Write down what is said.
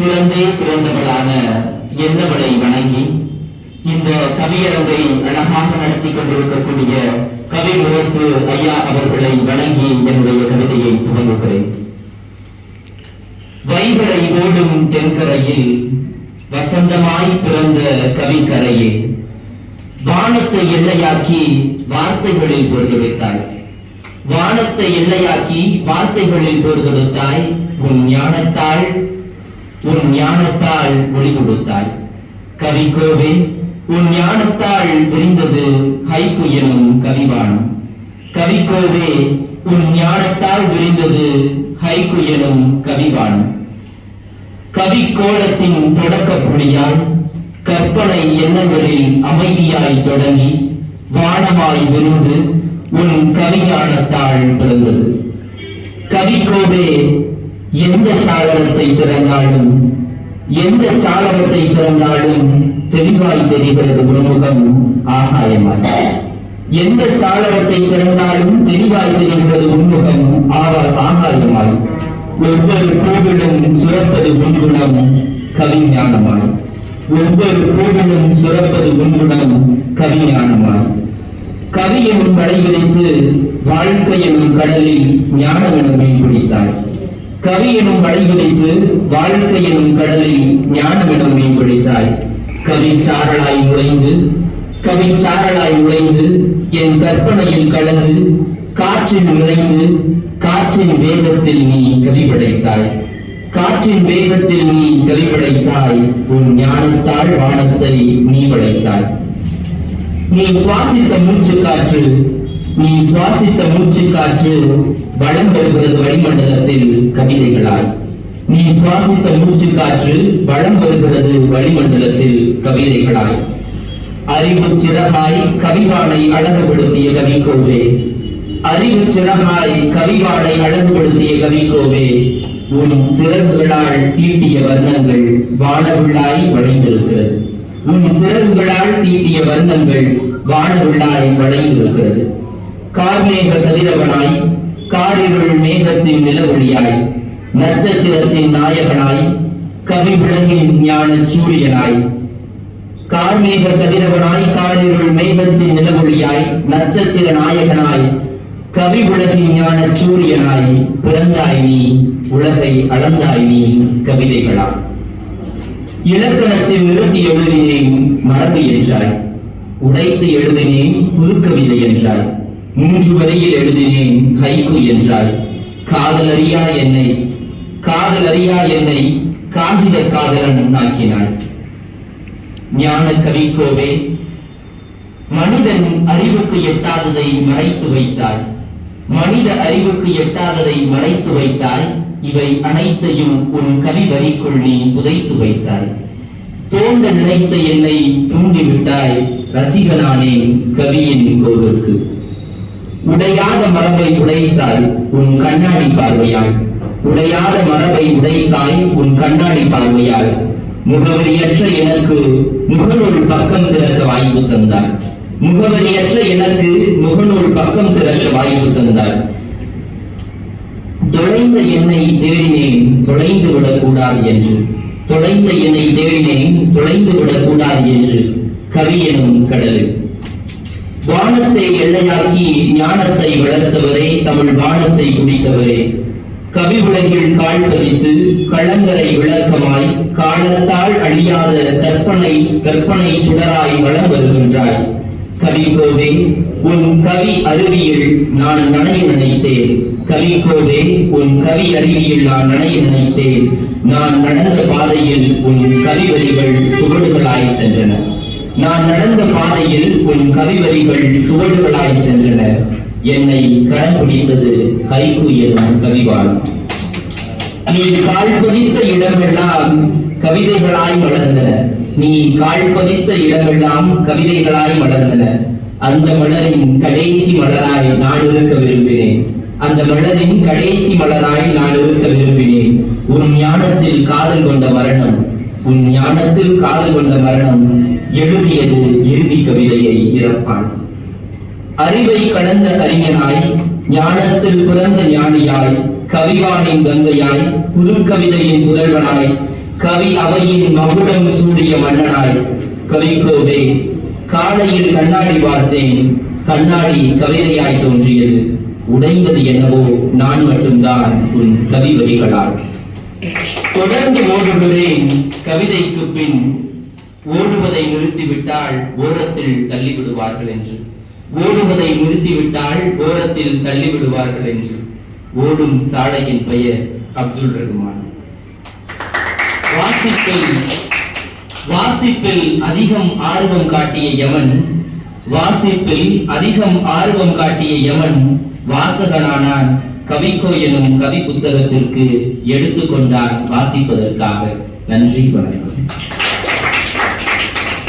சிறந்தே பிறந்தவளான என்னவளை வணங்கி இந்த கவியரங்கை அழகாக நடத்தி கொண்டிருக்கக்கூடிய கவி முரசு ஐயா அவர்களை வணங்கி என்னுடைய கவிதையை துவங்குகிறேன். வைகரை ஓடும் தென்கரையில் வசந்தமாய் பிறந்த கவிக்கரையே வானத்தை எல்லையாக்கி வார்த்தைகளில் பொறுத்தெடுத்தாய் வானத்தை எல்லையாக்கி வார்த்தைகளில் பொறுத்தெடுத்தாய் உன் ஞானத்தால் உன் ஞானத்தால் ஒளி கொடுத்தாய். கவிக்கோவே உன் ஞானத்தால் விரிந்தது ஹைக்கு எனும் கவிவானம் கவிக்கோவே உன் ஞானத்தால் விரிந்தது ஹைக்கு எனும் கவிவானம் கவிக்கோலத்தின் தொடக்க புள்ளியால் கற்பனை எண்ணங்களில் அமைதியாய் தொடங்கி வானமாய் விருந்து உன் கவிஞானத்தால் பிறந்தது. கவிக்கோவே எந்த சாளரத்தை திறந்தாலும் எந்த சாளரத்தை திறந்தாலும் தெளிவாய் தெரிகிறது உன்முகம் ஆகாயமாய். எந்த சாளரத்தை திறந்தாலும் தெளிவாய் தெரிகிறது உண்முகம் ஆவா- ஆகாயமாய். ஒவ்வொரு கோவிலும் சுரப்பது உண்குணம் கவிஞானமாய். ஒவ்வொரு கோவிலும் சுரப்பது உண்குணம் கவிஞானமாய். கவி எனும் வலை விரித்து வாழ்க்கை எனும் கடலில் ஞானம் எனும் மீன் பிடித்தாள் கவி எனும் வலை விதைத்து வாழ்க்கை எனும் கடலில் ஞானமிடம் மீன்பிடித்தாய் மீன் கவி சாரலாய் நுழைந்து கவி சாரலாய் நுழைந்து என் கற்பனையில் கலந்து காற்றில் நுழைந்து காற்றின் வேகத்தில் நீ கவி படைத்தாய். காற்றின் வேகத்தில் நீ கவி படைத்தாய் உன் ஞானத்தால் வானத்தை நீ படைத்தாய். நீ சுவாசித்த மூச்சு காற்று நீ சுவாசித்த மூச்சு காற்று வளம் வருகிறது வளிமண்டலத்தில் கவிதைகளாய். நீ சுவாசித்த மூச்சு காற்று வளம் வருகிறது வளிமண்டலத்தில் கவிதைகளாய். அறிவு சிறகாய் கவிவானை அழகுபடுத்திய கவிக்கோவே அறிவு சிறகாய் கவிவானை அழகுபடுத்திய கவிக்கோவே உன் சிறகுகளால் தீட்டிய வர்ணங்கள் வானவிழாய் வளைந்திருக்கிறது. உன் சிறகுகளால் தீட்டிய வர்ணங்கள் வானவிழாய் வளைந்திருக்கிறது. கார்மேக கதிரவனாய் காரிருள் மேகத்தின் நிலவொளியாய் நட்சத்திரத்தின் நாயகனாய் கவி விளங்கின் ஞான சூரியனாய். கார்மேக கதிரவனாய் காரிருள் மேகத்தின் நிலவொழியாய் நட்சத்திர நாயகனாய் கவி உலகின் ஞான சூரியனாய் பிறந்தாய் நீ உலகை அளந்தாய் நீ கவிதைகளாய் இலக்கணத்தில் நிறுத்தி எழுதினேன் மரபு என்றாய். உடைத்து எழுதினேன் புதுக்கவிதை என்றாய். மூன்று வரியில் எழுதினேன் ஹைகு என்றாய் காதலறியா என்னை காதலறியா என்னை காகித காதலன் ஆக்கினாள். ஞான கவிக்கோவே மனிதன் அறிவுக்கு எட்டாததை மறைத்து வைத்தாய் மனித அறிவுக்கு எட்டாததை மறைத்து வைத்தாய் இவை அனைத்தையும் உன் கவி வரிக்குள் நீ புதைத்து வைத்தாய். தோண்ட நினைத்த என்னை தூண்டிவிட்டாய். ரசிகனானேன் கவியின் கோவிற்கு. உடையாத மரபை உடைத்தாய் உன் கண்ணாடி பார்வையால். உடையாத மரபை உடைத்தாய் உன் கண்ணாடி பார்வையால். முகவரியற்ற எனக்கு முகநூல் பக்கம் திறக்க வாய்ப்பு தந்தார். முகவரியற்ற எனக்கு முகநூல் பக்கம் திறக்க வாய்ப்பு தந்தார். தொலைந்த என்னை தேடினேன் தொலைந்து விடக்கூடாது என்று. தொலைந்த என்னை தேடினேன் தொலைந்து விடக்கூடாது என்று. கவி எனும் கடலில். வானத்தை எல்லையாக்கி ஞானத்தை வளர்த்தவரே தமிழ் வானத்தை குடித்தவரே. கவி உலகில் கால் பதித்து களங்கரை விளக்கமாய் காலத்தால் அழியாத கற்பனை கற்பனை சுடராய் வளம் வருகின்றாய். கவிக்கோவே உன் கவி அருவியில் நான் நனைய நினைத்தேன். கவிக்கோவே உன் கவி அருவியில் நான் நனைய நினைத்தேன். நான் நடந்த பாதையில் உன் கவிவரிகள் சுவடுகளாய் சென்றன. நான் நடந்த பாதையில் உன் கவிவரிகள் சுவடுகளாய் சென்றன. என்னை கரம் பிடித்தது கைக்கு எனும் கவிவாளம் நீ கால் பதித்த இடமெல்லாம் கவிதைகளாய் மலர்ந்தன. நீ கால் பதித்த இடமெல்லாம் கவிதைகளாய் மலர்ந்தன. அந்த மலரின் கடைசி மலராய் நான் இருக்க விரும்பினேன். அந்த மலரின் கடைசி மலராய் நான் இருக்க விரும்பினேன். உன் ஞானத்தில் காதல் கொண்ட மரணம் உன் ஞானத்தில் காதல் கொண்ட மரணம் எழுதியது இறுதி கவிதையை இறப்பான். அறிவை கடந்த அறிஞனாய் ஞானத்தில் பிறந்த ஞானியாய் கவிவானின் கங்கையாய் புதுக்கவிதையின் புதல்வனாய் கவி அவையின் மகுடம் சூடிய மன்னனாய் கவிக்கோவே காலையில் கண்ணாடி பார்த்தேன் கண்ணாடி கவிதையாய் தோன்றியது. உடைந்தது என்னவோ நான் மட்டும்தான் உன் கவி வரிகளால் தொடர்ந்து ஓடுகிறேன் கவிதைக்கு பின் ஓடுவதை நிறுத்திவிட்டால் ஓரத்தில் தள்ளிவிடுவார்கள் என்று. ஓடுவதை நிறுத்திவிட்டால் ஓரத்தில் தள்ளிவிடுவார்கள் என்று. ஓடும் சாலையின் பெயர் அப்துல் ரகுமான். வாசிப்பில் வாசிப்பில் அதிகம் ஆர்வம் காட்டிய யமன் வாசிப்பில் அதிகம் ஆர்வம் காட்டிய யமன் வாசகனானான். கவிக்கோ எனும் கவி புத்தகத்திற்கு எடுத்துக்கொண்டான் வாசிப்பதற்காக. நன்றி வணக்கம்.